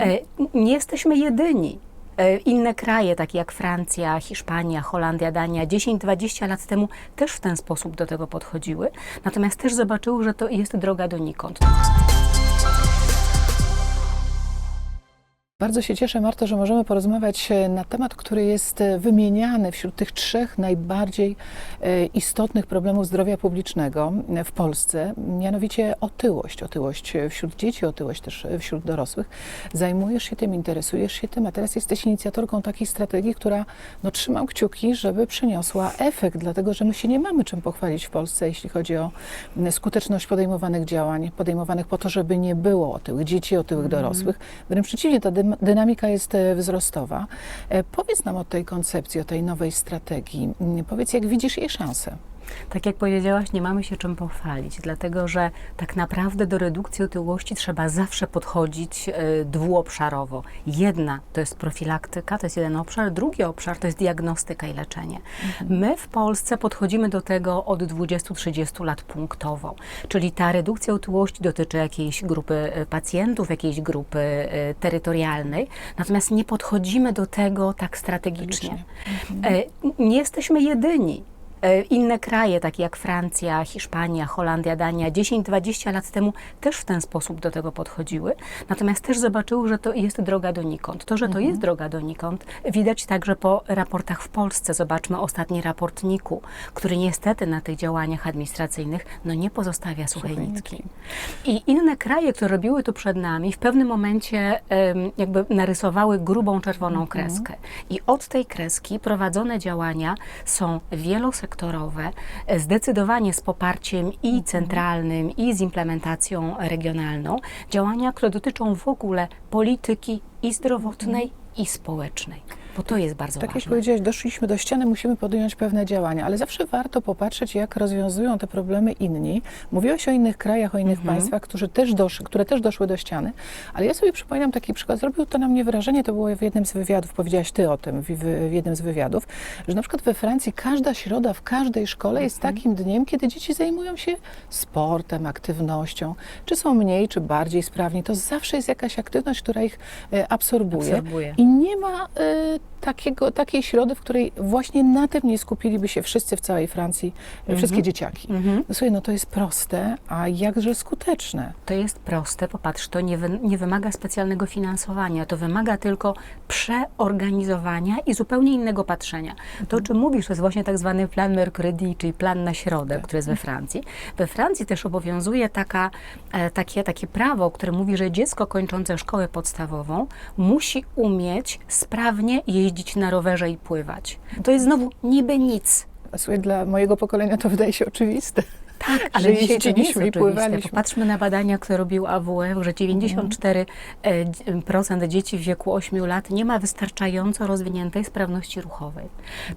E, Nie jesteśmy jedyni. E, Inne kraje, takie jak Francja, Hiszpania, Holandia, Dania, 10-20 lat temu też w ten sposób do tego podchodziły, natomiast też zobaczyły, że to jest droga donikąd. Bardzo się cieszę, Marto, że możemy porozmawiać e, na temat, który jest e, wymieniany wśród tych trzech najbardziej e, istotnych problemów zdrowia publicznego w Polsce, mianowicie otyłość. Otyłość wśród dzieci, otyłość też wśród dorosłych. Zajmujesz się tym, interesujesz się tym, a teraz jesteś inicjatorką takiej strategii, która, no trzymam kciuki, żeby przyniosła efekt, dlatego że my się nie mamy czym pochwalić w Polsce, jeśli chodzi o skuteczność podejmowanych działań, podejmowanych po to, żeby nie było otyłych dzieci, otyłych dorosłych. Wręcz przeciwnie, ta dynamika jest e, wzrostowa. E, Powiedz nam o tej koncepcji, o tej nowej strategii. Mm, Powiedz, jak widzisz jej szansę. Tak jak powiedziałaś, nie mamy się czym pochwalić, dlatego że tak naprawdę do redukcji otyłości trzeba zawsze podchodzić e, dwuobszarowo. Jedna to jest profilaktyka, to jest jeden obszar, drugi obszar to jest diagnostyka i leczenie. My w Polsce podchodzimy do tego od 20-30 lat punktowo, czyli ta redukcja otyłości dotyczy jakiejś grupy e, pacjentów, jakiejś grupy e, terytorialnej, natomiast nie podchodzimy do tego tak strategicznie. Nie jesteśmy jedyni. E, Inne kraje, takie jak Francja, Hiszpania, Holandia, Dania, 10-20 lat temu też w ten sposób do tego podchodziły, natomiast też zobaczyły, że to jest droga donikąd. To, że to jest droga donikąd, widać także po raportach w Polsce. Zobaczmy ostatni raport NIK-u, który niestety na tych działaniach administracyjnych no, nie pozostawia suchej nitki. I inne kraje, które robiły to przed nami, w pewnym momencie jakby narysowały grubą czerwoną kreskę. I od tej kreski prowadzone działania są wielosektorowe, e, zdecydowanie z poparciem i centralnym, i z implementacją regionalną. Działania, które dotyczą w ogóle polityki i zdrowotnej, i społecznej. Bo to jest bardzo Tak jak ważne. powiedziałeś, doszliśmy do ściany, musimy podjąć pewne działania, ale zawsze warto popatrzeć, jak rozwiązują te problemy inni. Mówiłeś o innych krajach, o innych państwach, którzy też doszły, które też doszły do ściany, ale ja sobie przypominam taki przykład, zrobił to na mnie wrażenie, to było w jednym z wywiadów, powiedziałaś ty o tym w, w, jednym z wywiadów, że na przykład we Francji każda środa w każdej szkole jest takim dniem, kiedy dzieci zajmują się sportem, aktywnością, czy są mniej, czy bardziej sprawni, to zawsze jest jakaś aktywność, która ich e, absorbuje. Absorbuje. I nie ma e, takiego, takiej środy, w której właśnie na tym nie skupiliby się wszyscy w całej Francji, e, wszystkie dzieciaki. Mhm. No słuchaj, no to jest proste, a jakże skuteczne. To jest proste, popatrz, to nie, wy, nie wymaga specjalnego finansowania, to wymaga tylko przeorganizowania i zupełnie innego patrzenia. To, o czym mówisz, to jest właśnie tak zwany plan Mercredi, czyli plan na środę, który jest we Francji. We Francji też obowiązuje taka, e, takie, takie prawo, które mówi, że dziecko kończące szkołę podstawową musi umieć sprawnie jeździć na rowerze i pływać. To jest znowu niby nic, słuchaj, dla mojego pokolenia to wydaje się oczywiste. Tak, ale że jeździliśmy i pływaliśmy. Popatrzmy na badania, które robił AWF, że 94% dzieci w wieku 8 lat nie ma wystarczająco rozwiniętej sprawności ruchowej.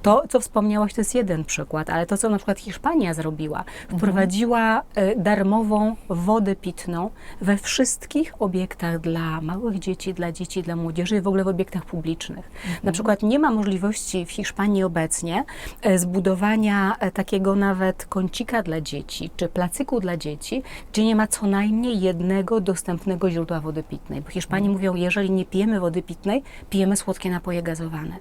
To, co wspomniałaś, to jest jeden przykład, ale to, co na przykład Hiszpania zrobiła, wprowadziła e, darmową wodę pitną we wszystkich obiektach dla małych dzieci, dla dzieci, dla młodzieży i w ogóle w obiektach publicznych. Na przykład nie ma możliwości w Hiszpanii obecnie e, zbudowania e, takiego nawet kącika dla dzieci, czy placyku dla dzieci, gdzie nie ma co najmniej jednego dostępnego źródła wody pitnej. Bo Hiszpanie mówią, jeżeli nie pijemy wody pitnej, pijemy słodkie napoje gazowane.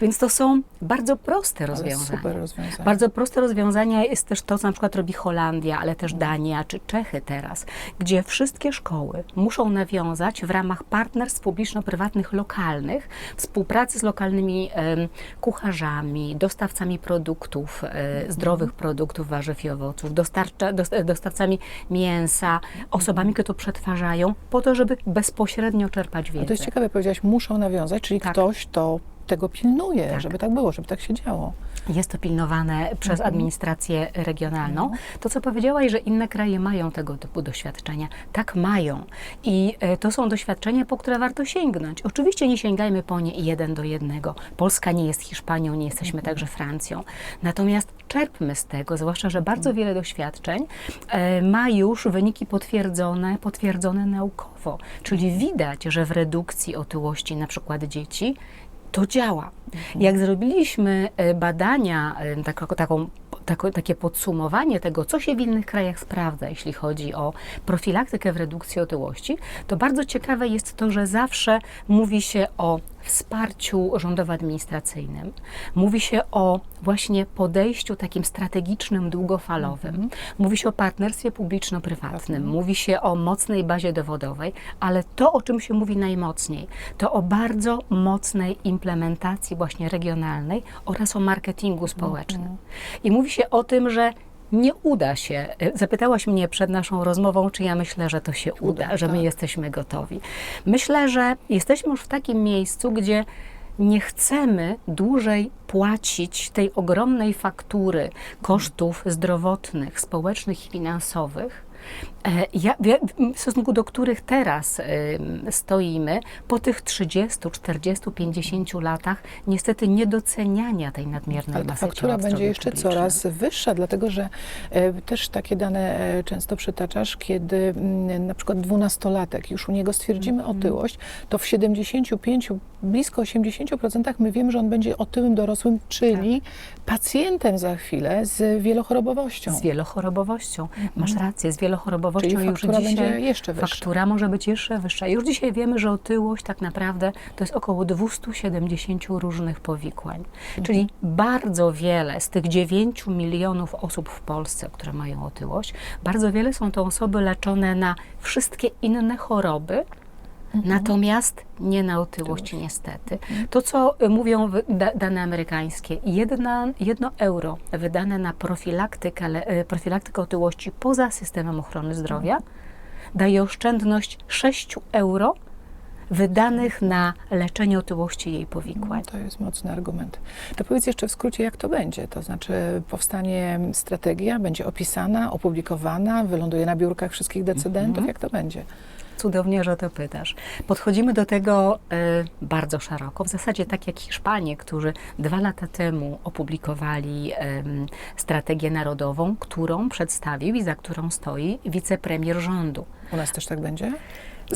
Więc to są bardzo proste Ale rozwiązania. super rozwiązanie. Bardzo proste rozwiązania jest też to, co na przykład robi Holandia, ale też Dania czy Czechy teraz, gdzie wszystkie szkoły muszą nawiązać w ramach partnerstw publiczno-prywatnych lokalnych współpracy z lokalnymi em, kucharzami, dostawcami produktów, e, zdrowych produktów, warzyw i owoców, dostarcza, dos, e, dostawcami mięsa, osobami, które to przetwarzają, po to, żeby bezpośrednio czerpać A wiedzę. to jest ciekawe, powiedziałaś, muszą nawiązać, czyli Tak. ktoś to tego pilnuje, Tak. żeby tak było, żeby tak się działo. Jest to pilnowane przez administrację regionalną. To, co powiedziałaś, że inne kraje mają tego typu doświadczenia. Tak mają. I e, to są doświadczenia, po które warto sięgnąć. Oczywiście nie sięgajmy po nie jeden do jednego. Polska nie jest Hiszpanią, nie jesteśmy także Francją. Natomiast czerpmy z tego, zwłaszcza, że bardzo wiele doświadczeń e, ma już wyniki potwierdzone, potwierdzone naukowo. Czyli widać, że w redukcji otyłości na przykład dzieci to działa. Jak zrobiliśmy e, badania, e, taką, taką tako, takie podsumowanie tego, co się w innych krajach sprawdza, jeśli chodzi o profilaktykę w redukcji otyłości, to bardzo ciekawe jest to, że zawsze mówi się o wsparciu rządowo-administracyjnym, mówi się o właśnie podejściu takim strategicznym, długofalowym, mówi się o partnerstwie publiczno-prywatnym, mówi się o mocnej bazie dowodowej, ale to, o czym się mówi najmocniej, to o bardzo mocnej implementacji właśnie regionalnej oraz o marketingu społecznym. I mówi się o tym, że nie uda się. Zapytałaś mnie przed naszą rozmową, czy ja myślę, że to się uda, Uda, że my tak. jesteśmy gotowi. Myślę, że jesteśmy już w takim miejscu, gdzie nie chcemy dłużej płacić tej ogromnej faktury kosztów zdrowotnych, społecznych i finansowych. e, Ja, w- stosunku do których teraz stoimy, po tych 30, 40, 50 latach, niestety niedoceniania tej nadmiernej Ale ta masy faktura będzie jeszcze coraz wyższa, dlatego że e, też takie dane e, często przytaczasz, kiedy na przykład dwunastolatek, już u niego stwierdzimy Mhm. otyłość, to w 75, blisko 80% my wiemy, że on będzie otyłym dorosłym, czyli pacjentem za chwilę z wielochorobowością. Z wielochorobowością. Masz rację, z wielochorobowością Mhm. Czyli już dzisiaj. będzie jeszcze wyższa. Faktura może być jeszcze wyższa. Już dzisiaj wiemy, że otyłość tak naprawdę to jest około 270 różnych powikłań. Mhm. Czyli bardzo wiele z tych 9 milionów osób w Polsce, które mają otyłość, bardzo wiele są to osoby leczone na wszystkie inne choroby. Mhm. Natomiast nie na otyłość, niestety. To, co y, mówią dane amerykańskie, jedna, jedno euro wydane na profilaktykę, y, profilaktykę otyłości poza systemem ochrony zdrowia daje oszczędność 6 euro wydanych na leczenie otyłości i jej powikłań. To jest mocny argument. To powiedz jeszcze w skrócie, jak to będzie. To znaczy powstanie strategia, będzie opisana, opublikowana, wyląduje na biurkach wszystkich decydentów. Jak to będzie? Cudownie, że to pytasz. Podchodzimy do tego e, bardzo szeroko. W zasadzie tak jak Hiszpanie, którzy dwa lata temu opublikowali em, strategię narodową, którą przedstawił i za którą stoi wicepremier rządu. U nas też tak będzie?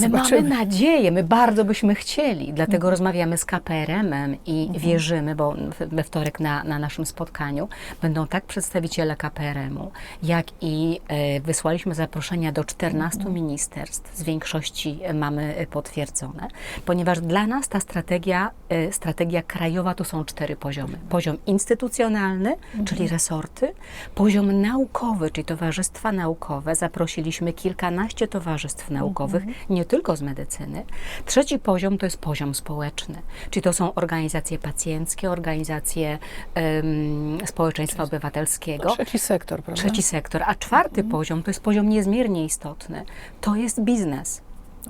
My mamy nadzieję, my bardzo byśmy chcieli, dlatego rozmawiamy z KPRM-em i wierzymy, bo we wtorek na, na naszym spotkaniu będą tak przedstawiciele KPRM-u, jak i e, wysłaliśmy zaproszenia do 14 ministerstw, z większości e, mamy e, potwierdzone, ponieważ dla nas ta strategia, e, strategia krajowa to są cztery poziomy. Poziom instytucjonalny, czyli resorty, poziom naukowy, czyli towarzystwa naukowe. Zaprosiliśmy kilkanaście towarzystw naukowych, nie tylko z medycyny. Trzeci poziom to jest poziom społeczny, czyli to są organizacje pacjenckie, organizacje em, społeczeństwa obywatelskiego. Trzeci sektor, prawda? Trzeci sektor, a czwarty poziom to jest poziom niezmiernie istotny. To jest biznes.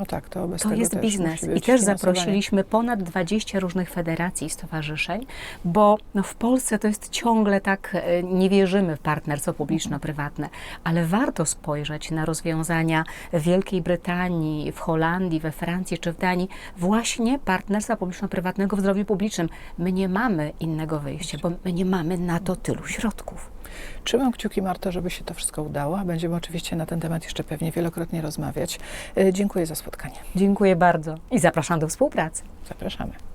Tak, to bez To jest biznes. I też zaprosiliśmy ponad 20 różnych federacji i stowarzyszeń, bo no, w Polsce to jest ciągle tak, e, nie wierzymy w partnerstwo publiczno-prywatne, ale warto spojrzeć na rozwiązania w Wielkiej Brytanii, w Holandii, we Francji czy w Danii, właśnie partnerstwa publiczno-prywatnego w zdrowiu publicznym. My nie mamy innego wyjścia, bo my nie mamy na to tylu środków. Trzymam kciuki, Marto, żeby się to wszystko udało. Będziemy oczywiście na ten temat jeszcze pewnie wielokrotnie rozmawiać. E, Dziękuję za spotkanie. Dziękuję bardzo i zapraszam do współpracy. Zapraszamy.